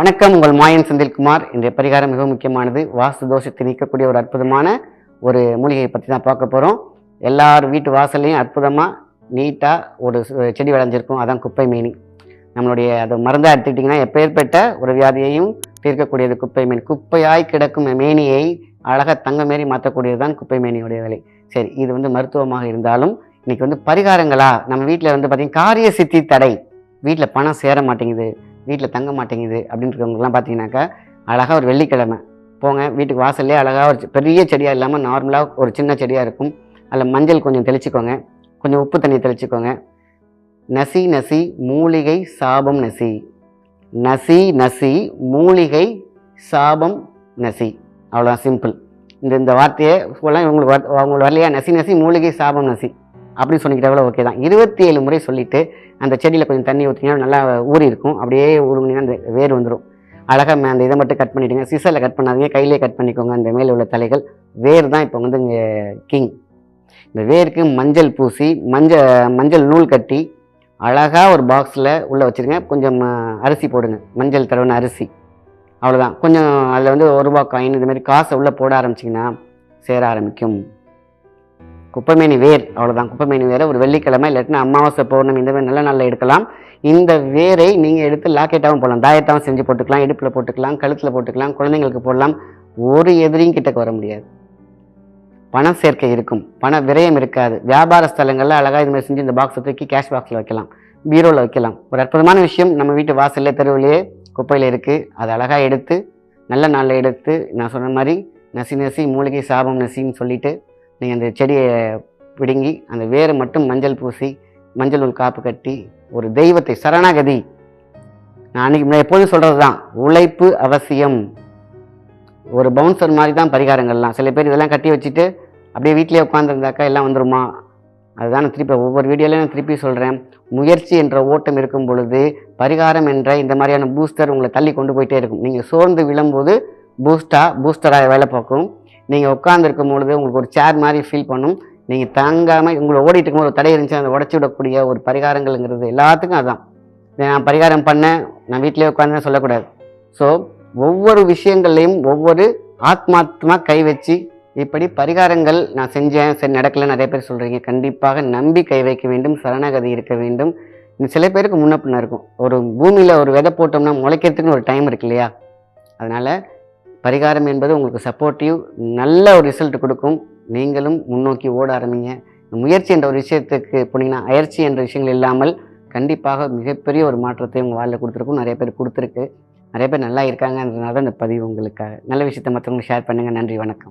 வணக்கம் உங்கள் மாயன் செந்தில்குமார். இன்றைய பரிகாரம் மிகவும் முக்கியமானது. வாஸ்து தோஷத்தை நீக்கக்கூடிய ஒரு அற்புதமான ஒரு மூலிகையை பற்றி தான் பார்க்க போகிறோம் எல்லார் வீட்டு வாசல்லையும் அற்புதமாக நீட்டாக ஒரு சு- செடி விளைஞ்சிருக்கும். அதான் குப்பை மேனி. நம்மளுடைய அதை மருந்தாக எடுத்துக்கிட்டிங்கன்னா எப்பேற்பட்ட ஒரு வியாதியையும் தீர்க்கக்கூடியது குப்பை மீன். குப்பையாய் கிடக்கும் மேனியை அழகாக தங்க மாரி மாற்றக்கூடியது தான் குப்பை மேனியுடைய விலை. சரி இது வந்து மருத்துவமாக இருந்தாலும் இன்றைக்கி வந்து பரிகாரங்களா? நம்ம வீட்டில் வந்து பார்த்திங்கன்னா காரிய சித்தி தடை. வீட்டில் பணம் சேர மாட்டேங்குது. வீட்டில் தங்க மாட்டேங்குது அப்படின்றவங்கலாம் பார்த்தீங்கன்னாக்கா அழகாக ஒரு வெள்ளிக்கிழமை. போங்க வீட்டுக்கு வாசல்லே அழகாக ஒரு பெரிய செடியாக இல்லாமல் நார்மலாக ஒரு சின்ன செடியாக இருக்கும். அதில் மஞ்சள் கொஞ்சம் தெளிச்சுக்கோங்க. கொஞ்சம் உப்பு தண்ணி தெளிச்சுக்கோங்க. நசி நசி மூலிகை சாபம் நசி. நசி நசி மூலிகை சாபம் நசி. அவ்வளோதான் சிம்பிள் இந்த இந்த வார்த்தையை ஃபுல்லாக உங்களுக்கு அவங்களுக்கு வரலையா? நசி நசி மூலிகை சாபம் நசி. அப்படின்னு சொன்னிக்கிட்டாவே ஓகே தான். இருபத்தி ஏழு முறை சொல்லிவிட்டு அந்த செடியில் கொஞ்சம் தண்ணி ஊற்றிங்கன்னா நல்லா ஊறி இருக்கும். அப்படியே ஊறுனீங்கன்னா அந்த வேர் வந்துடும் அழகாக அந்த இதை மட்டும் கட் பண்ணிவிடுங்க சிசரில் கட் பண்ணாதீங்க. கையிலே கட் பண்ணிக்கோங்க. அந்த மேலே உள்ள தலைகள். வேர் தான் இப்போ வந்து இங்கே கிங் இந்த வேருக்கு மஞ்சள் பூசி மஞ்சள் மஞ்சள் நூல் கட்டி அழகாக ஒரு பாக்ஸில் உள்ளே வச்சுருங்க. கொஞ்சம் அரிசி போடுங்க. மஞ்சள் தடவின அரிசி. அவ்வளோதான் கொஞ்சம் அதில் வந்து ஒரு ரூபா காயின் இது மாதிரி காசை உள்ளே போட ஆரம்பிச்சிங்கன்னா சேர ஆரம்பிக்கும். குப்பைமேனி வேர் அவ்வளோதான் குப்பைமேனி வேரை ஒரு வெள்ளிக்கிழமை இல்லாட்டினா அமாவாசை பௌர்ணமி இந்த மாதிரி நல்ல நாளில் எடுக்கலாம். இந்த வேரை நீங்கள் எடுத்து லாக்கெட்டாகவும் போடலாம். தாயத்தாகவும் செஞ்சு போட்டுக்கலாம் இடுப்பில் போட்டுக்கலாம் கழுத்தில் போட்டுக்கலாம் குழந்தைங்களுக்கு போடலாம். ஒரு எதிரியும் கிட்டக்கு வர முடியாது. பண சேர்க்கை இருக்கும். பண விரயம் இருக்காது. வியாபார ஸ்தலங்களில் அழகாக இது மாதிரி செஞ்சு இந்த பாக்ஸை தூக்கி கேஷ் பாக்ஸில் வைக்கலாம். பீரோவில் வைக்கலாம். ஒரு அற்புதமான விஷயம் நம்ம வீட்டு வாசல்ல தெருவிலேயே குப்பையில் இருக்குது அதை அழகாக எடுத்து நல்ல நாளில் எடுத்து நான் சொன்ன மாதிரி நசி நசி மூலிகை சாபம் நசின்னு சொல்லிட்டு நீங்கள் அந்த செடியை பிடுங்கி அந்த வேரை மட்டும் மஞ்சள் பூசி மஞ்சள் உள் காப்பு கட்டி ஒரு தெய்வத்தை சரணாகதி. நான் அன்னைக்கு எப்போதும் சொல்கிறது தான் உழைப்பு அவசியம். ஒரு பவுன்சர் மாதிரி தான் பரிகாரங்கள்லாம். சில பேர் இதெல்லாம் கட்டி வச்சுட்டு அப்படியே வீட்டிலே உட்காந்துருந்தாக்கா எல்லாம் வந்துருமா? அதுதான் நான் திருப்பி ஒவ்வொரு வீடியோலையும் நான் திருப்பி சொல்கிறேன் முயற்சி என்ற ஓட்டம் இருக்கும் பொழுது பரிகாரம் என்ற இந்த மாதிரியான பூஸ்டர் உங்களை தள்ளி கொண்டு போயிட்டே இருக்கும். நீங்கள் சோர்ந்து விழும்போது பூஸ்டாக பூஸ்டராக வேலை பார்க்கும். நீங்கள் உட்காந்துருக்கும் பொழுது உங்களுக்கு ஒரு சேர் மாதிரி ஃபீல் பண்ணும். நீங்கள் தாங்காமல் உங்களை ஓடிட்டு இருக்கும்போது ஒரு தடை இருந்துச்சு அதை உடச்சி விடக்கூடிய ஒரு பரிகாரங்கள்ங்கிறது எல்லாத்துக்கும் அதுதான் நான் பரிகாரம் பண்ணேன் நான் வீட்டிலேயே உட்காந்து சொல்லக்கூடாது. ஸோ ஒவ்வொரு விஷயங்கள்லையும் ஒவ்வொரு ஆத்மாத்மா கை வச்சு இப்படி பரிகாரங்கள் நான் செஞ்சேன் சரி நடக்கல நிறைய பேர் சொல்கிறீங்க கண்டிப்பாக நம்பி கை வைக்க வேண்டும் சரணாகதி இருக்க வேண்டும். சில பேருக்கு முன்ன பின்ன இருக்கும். ஒரு பூமியில் ஒரு விதை போட்டோம்னா முளைக்கிறதுக்குன்னு ஒரு டைம் இருக்கு இல்லையா? அதனால் பரிகாரம் என்பது உங்களுக்கு சப்போர்ட்டிவ் நல்ல ஒரு ரிசல்ட் கொடுக்கும். நீங்களும் முன்னோக்கி ஓட ஆரம்பிங்க. முயற்சி என்ற ஒரு விஷயத்துக்கு போனீங்கன்னா அயற்சி என்ற விஷயங்கள் இல்லாமல் கண்டிப்பாக மிகப்பெரிய ஒரு மாற்றத்தை உங்கள் வாழ்வில் கொடுத்துருக்கும். நிறைய பேர் கொடுத்துருக்கு. நிறைய பேர் நல்லா இருக்காங்கன்றதுனால தான் இந்த பதிவு உங்களுக்காக. நல்ல விஷயத்தை மற்றவங்களுக்கு ஷேர் பண்ணுங்கள் நன்றி வணக்கம்.